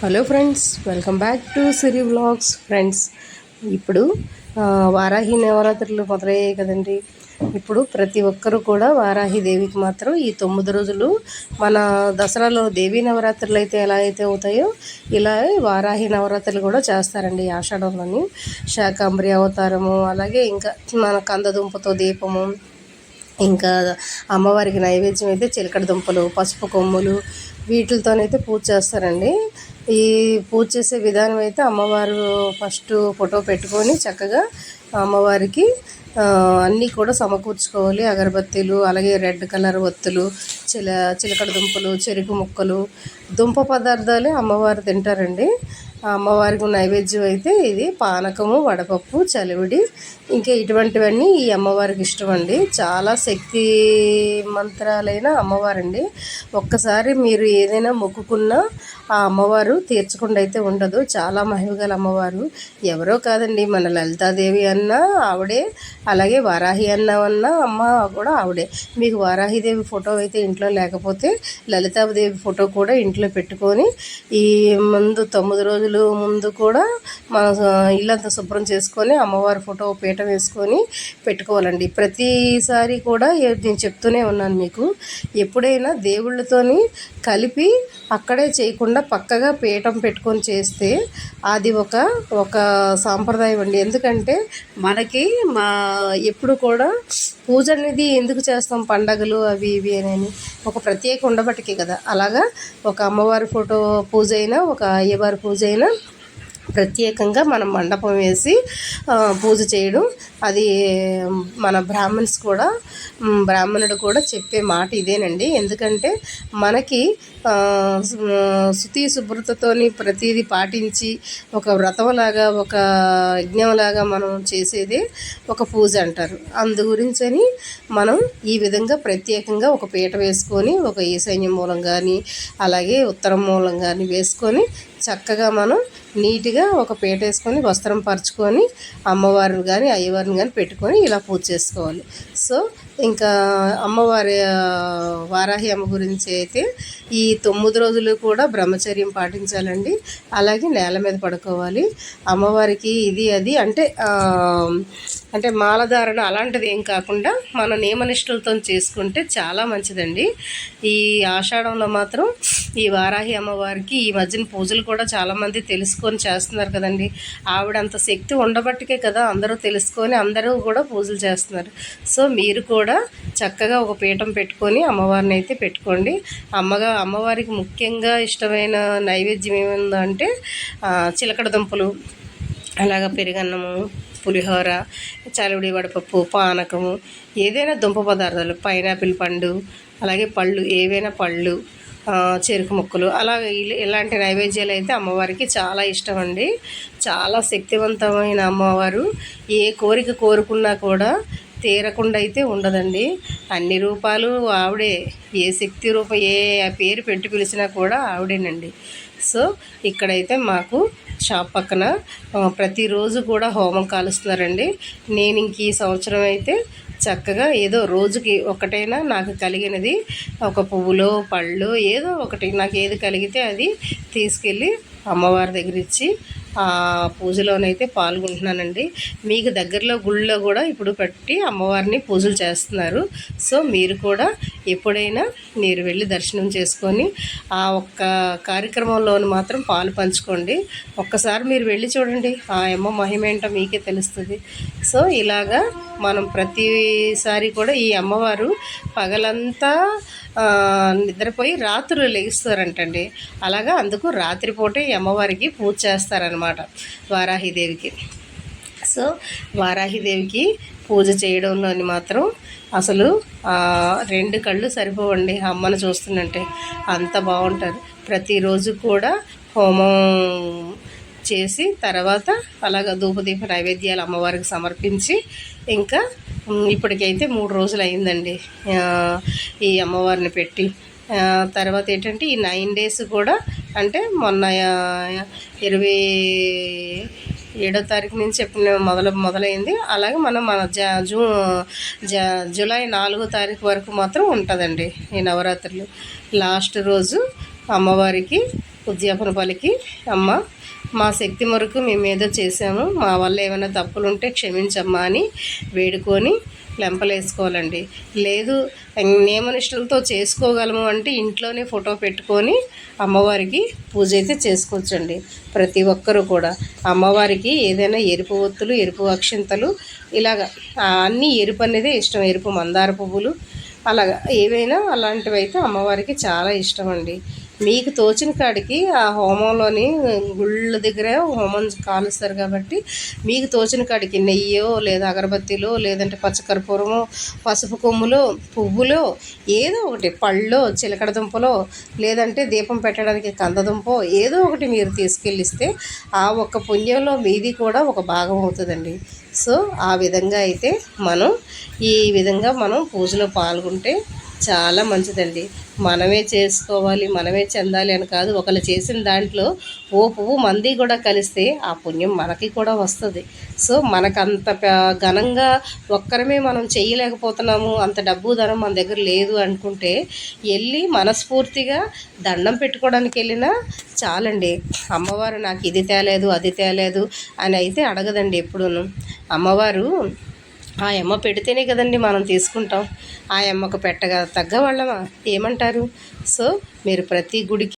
Hello friends welcome back to Siri vlogs friends ఇప్పుడు వారాహి నవరాత్రులు మొదలయ్యాయి కదండి. ఇప్పుడు ప్రతి ఒక్కరు కూడా వారాహి దేవికి మాత్రం ఈ తొమ్మిది రోజులు మన దసరాలో దేవీ నవరాత్రులు అయితే ఎలా అయితే అవుతాయో ఇలా వారాహి నవరాత్రులు కూడా చేస్తారండి ఈ ఆషాఢంలోని. శాకాంబరి అవతారము అలాగే ఇంకా మన కందదుంపతో దీపము ఇంకా అమ్మవారికి నైవేద్యం అయితే చిలకడ దుంపలు పసుపు కొమ్ములు వీటితోనైతే పూజ చేస్తారండి. ఈ పూజ చేసే విధానం అయితే అమ్మవారు ఫస్ట్ ఫోటో పెట్టుకొని చక్కగా అమ్మవారికి అన్నీ కూడా సమకూర్చుకోవాలి. అగరబత్తీలు అలాగే రెడ్ కలర్ ఒత్తులు చిల చిలకడ దుంపలు చెరుకు ముక్కలు దుంప పదార్థాలే అమ్మవారు తింటారండి. అమ్మవారికి నైవేద్యం అయితే ఇది. పానకము వడపప్పు చలివిడి. ఇంకా ఇటువంటివన్నీ ఈ అమ్మవారికి ఇష్టం అండి. చాలా శక్తి మంత్రాలైన అమ్మవారండి. ఒక్కసారి మీరు ఏదైనా మొక్కుకున్నా ఆ అమ్మవారు తీర్చకుండా అయితే ఉండదు. చాలా మహిమగల అమ్మవారు. ఎవరో కాదండి మన లలితాదేవి అన్న ఆవిడే అలాగే వారాహి అన్న అమ్మ కూడా ఆవిడే. మీకు వారాహిదేవి ఫోటో అయితే ఇంట్లో లేకపోతే లలితాదేవి ఫోటో కూడా ఇంట్లో పెట్టుకొని ఈ ముందు తొమ్మిది రోజులు ముందు కూడా మన ఇల్లంతా శుభ్రం చేసుకొని అమ్మవారి ఫోటో పీట వేసుకొని పెట్టుకోవాలండి. ప్రతిసారి కూడా నేను చెప్తూనే ఉన్నాను మీకు ఎప్పుడైనా దేవుళ్ళతోని కలిపి అక్కడే చేయకుండా పక్కగా పీఠం పెట్టుకొని చేస్తే అది ఒక ఒక సాంప్రదాయం అండి. ఎందుకంటే మనకి మా ఎప్పుడు కూడా పూజ అనేది ఎందుకు చేస్తాం? పండగలు అవి ఇవి అని ఒక ప్రత్యేక ఉండబట్టికే కదా. అలాగా ఒక అమ్మవారి ఫోటో పూజ అయినా ఒక అయ్యవారి పూజ అయినా ప్రత్యేకంగా మనం మండపం వేసి పూజ చేయడం. అది మన బ్రాహ్మణ్స్ కూడా బ్రాహ్మణుడు కూడా చెప్పే మాట ఇదేనండి. ఎందుకంటే మనకి శృతి శుతి శుభ్రతతోని ప్రతిదీ పాటించి ఒక వ్రతంలాగా ఒక యజ్ఞంలాగా మనం చేసేదే ఒక పూజ అంటారు. అందు గురించని మనం ఈ విధంగా ప్రత్యేకంగా ఒక పీట వేసుకొని ఒక ఈశాన్య మూలం కానీ అలాగే ఉత్తరం మూలం కానీ వేసుకొని చక్కగా మనం నీట్గా ఒక పీట వేసుకొని వస్త్రం పరుచుకొని అమ్మవారిని కానీ అయ్యవారిని కానీ పెట్టుకొని ఇలా పూజ చేసుకోవాలి. సో ఇంకా అమ్మవారి వారాహి అమ్మ గురించి అయితే ఈ తొమ్మిది రోజులు కూడా బ్రహ్మచర్యం పాటించాలండి. అలాగే నేల మీద పడుకోవాలి. అమ్మవారికి ఇది అది అంటే అంటే మాలధారణ అలాంటిది ఏం కాకుండా మన నియమనిష్టలతో చేసుకుంటే చాలా మంచిదండి. ఈ ఆషాఢంలో మాత్రం ఈ వారాహి అమ్మవారికి ఈ మధ్యన పూజలు కూడా చాలామంది తెలుసుకొని చేస్తున్నారు కదండి. ఆవిడ అంత శక్తి ఉండబట్టికే కదా అందరూ తెలుసుకొని అందరూ కూడా పూజలు చేస్తున్నారు. సో మీరు కూడా కూడా చక్కగా ఒక పీఠం పెట్టుకొని అమ్మవారిని అయితే పెట్టుకోండి. అమ్మగా అమ్మవారికి ముఖ్యంగా ఇష్టమైన నైవేద్యం ఏముందంటే చిలకడ దుంపలు అలాగ పెరుగన్నము పులిహోర చలివిడి వడపప్పు పానకము ఏదైనా దుంప పదార్థాలు పైనాపిల్ పండు అలాగే పళ్ళు ఏవైనా పళ్ళు చెరుకు ముక్కలు అలా ఇలాంటి నైవేద్యాలు అయితే అమ్మవారికి చాలా ఇష్టం అండి. చాలా శక్తివంతమైన అమ్మవారు. ఏ కోరిక కోరుకున్నా కూడా తీరకుండా అయితే ఉండదండి. అన్ని రూపాలు ఆవిడే ఏ శక్తి రూపం ఏ పేరు పెట్టి పిలిచినా కూడా ఆవిడేనండి. సో ఇక్కడైతే మాకు షాప్ పక్కన ప్రతిరోజు కూడా హోమం కాలుస్తున్నారండి. నేను ఇంక ఈ సంవత్సరం అయితే చక్కగా ఏదో రోజుకి ఒకటైనా నాకు కలిగినది ఒక పువ్వులో పళ్ళు ఏదో ఒకటి నాకు ఏది కలిగితే అది తీసుకెళ్ళి అమ్మవారి దగ్గర ఇచ్చి పూజలోనైతే పాల్గొంటున్నానండి. మీకు దగ్గరలో గుళ్ళో కూడా ఇప్పుడు పెట్టి అమ్మవారిని పూజలు చేస్తున్నారు. సో మీరు కూడా ఎప్పుడైనా మీరు వెళ్ళి దర్శనం చేసుకొని ఆ ఒక్క కార్యక్రమంలోని మాత్రం పాలు పంచుకోండి. ఒక్కసారి మీరు వెళ్ళి చూడండి. ఆ అమ్మ మహిమ ఏంటో మీకే తెలుస్తుంది. సో ఇలాగా మనం ప్రతిసారి కూడా ఈ అమ్మవారు పగలంతా నిద్రపోయి రాత్రులు లేగిస్తారంటండి అలాగా అందుకు రాత్రిపూటే అమ్మవారికి పూజ చేస్తారనమాట వారాహిదేవికి. సో వారాహిదేవికి పూజ చేయడంలోని మాత్రం అసలు రెండు కళ్ళు సరిపోవండి అమ్మను చూస్తుందంటే అంత బాగుంటారు ప్రతిరోజు కూడా హోమం చేసి తర్వాత అలాగ ధూపదీప నైవేద్యాలు అమ్మవారికి సమర్పించి ఇంకా ఇప్పటికైతే మూడు రోజులు అయిందండి ఈ అమ్మవారిని పెట్టి. తర్వాత ఏంటంటే ఈ నైన్ డేస్ కూడా అంటే మొన్న ఇరవై ఏడో తారీఖు నుంచి ఎప్పుడు మొదలు మొదలైంది. అలాగే మనం మన జా జూ జా జూలై నాలుగో తారీఖు వరకు మాత్రం ఉంటుందండి ఈ నవరాత్రులు. లాస్ట్ రోజు అమ్మవారికి ఉద్యాపన పలికి అమ్మ మా శక్తి మరకు మేము ఏదో చేసాము మా వల్ల ఏమైనా తప్పులు ఉంటే క్షమించమ్మా అని వేడుకొని లెంపలేసుకోవాలండి. లేదు నియమనిష్టలతో చేసుకోగలము అంటే ఇంట్లోనే ఫోటో పెట్టుకొని అమ్మవారికి పూజ అయితే చేసుకోవచ్చండి. ప్రతి ఒక్కరూ కూడా. అమ్మవారికి ఏదైనా ఎరుపు ఒత్తులు ఎరుపు అక్షింతలు ఇలాగ అన్నీ ఎరుపు అనేది ఇష్టం. ఎరుపు మందార పువ్వులు అలాగా ఏవైనా అలాంటివి అయితే అమ్మవారికి చాలా ఇష్టం అండి మీకు తోచిన కాడికి ఆ హోమంలోని గుళ్ళ దగ్గర హోమం కాలుస్తారు కాబట్టి మీకు తోచిన కాడికి నెయ్యో లేదా అగరబత్తిలో లేదంటే పచ్చకర్పూరమో పసుపు కొమ్ములో పువ్వులో ఏదో ఒకటి పళ్ళో చిలకడ దుంపలో లేదంటే దీపం పెట్టడానికి కందదుంపో ఏదో ఒకటి మీరు తీసుకెళ్ళిస్తే ఆ ఒక్క పుణ్యంలో మీది కూడా ఒక భాగం అవుతుందండి. సో ఆ విధంగా అయితే మనం ఈ విధంగా మనం పూజలో పాల్గొంటే చాలా మంచిదండి. మనమే చేసుకోవాలి మనమే చెందాలి అని కాదు ఒకళ్ళు చేసిన దాంట్లో ఓ పువ్వు మంది కూడా కలిస్తే ఆ పుణ్యం మనకి కూడా వస్తుంది. సో మనకంత ఘనంగా ఒక్కరమే మనం చేయలేకపోతున్నాము అంత డబ్బు ధనం మన దగ్గర లేదు అనుకుంటే వెళ్ళి మనస్ఫూర్తిగా దండం పెట్టుకోవడానికి వెళ్ళినా చాలండి. అమ్మవారు నాకు ఇది తేలేదు అది తేలేదు అని అయితే అడగదండి ఎప్పుడూను. అమ్మవారు ఆ అమ్మ పెడితేనే కదండి మనం తీసుకుంటాం. ఆ అమ్మకు పెట్టగా తగ్గ వాళ్ళమా? ఏమంటారు? సో మీరు ప్రతి గుడికి